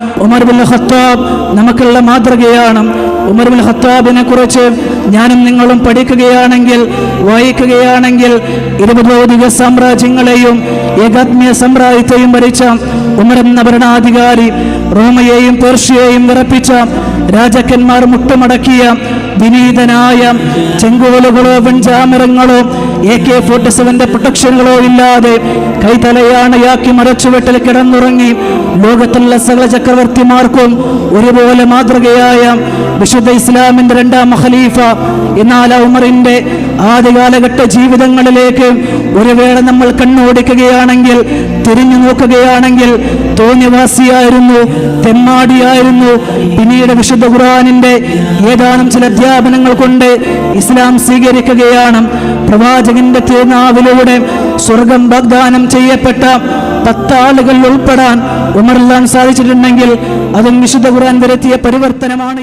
Umar bin Khattab നമുക്കുള്ള മാതൃകയാണ്. Umar bin ഖത്താബിനെ കുറിച്ച് ഞാനും നിങ്ങളും പഠിക്കുകയാണെങ്കിൽ വായിക്കുകയാണെങ്കിൽ ഇരുപതോധിക സാമ്രാജ്യങ്ങളെയും ഏകാത്മീയ സാമ്രാജ്യത്തെയും ഭരിച്ച ഉമർ എന്ന ഭരണാധികാരി റോമയെയും പേർഷ്യയെയും വിറപ്പിച്ച രാജാക്കന്മാർ മുട്ടുമടക്കിയ വിനീതനായ ചെങ്കോലുകളോ വെഞ്ചാമിറങ്ങളോ എ കെ ഫോർട്ടി സെവന്റെ പ്രൊട്ടക്ഷനുകളോ ഇല്ലാതെ കൈതലയാണയാക്കി മരച്ചുവെട്ടിൽ കിടന്നുറങ്ങി ലോകത്തുള്ള സകല ചക്രവർത്തിമാർക്കും ഒരുപോലെ മാതൃകയായ വിശുദ്ധ ഇസ്ലാമിന്റെ രണ്ടാം ഖലീഫ എന്നാൽ ഉമറിന്റെ ആദ്യകാലഘട്ട ജീവിതങ്ങളിലേക്ക് ഒരു വേള നമ്മൾ കണ്ണോടിക്കുകയാണെങ്കിൽ തിരിഞ്ഞു നോക്കുകയാണെങ്കിൽ തോന്നിവാസിയായിരുന്നു തെമ്മാടിയായിരുന്നു പിന്നീട് വിശുദ്ധ ഖുർആനിന്റെ ഏതാനും ചില അധ്യാപനങ്ങൾ കൊണ്ട് ഇസ്ലാം സ്വീകരിക്കുകയാണ്. പ്രവാചകന്റെ തിരുനാവിലൂടെ സ്വർഗം വാഗ്ദാനം ചെയ്യപ്പെട്ട പത്താളുകൾ ഉൾപ്പെടാൻ ഉമറിലാൻ സാധിച്ചിട്ടുണ്ടെങ്കിൽ അതും വിശുദ്ധ ഖുർആൻ വരുത്തിയ പരിവർത്തനമാണ്.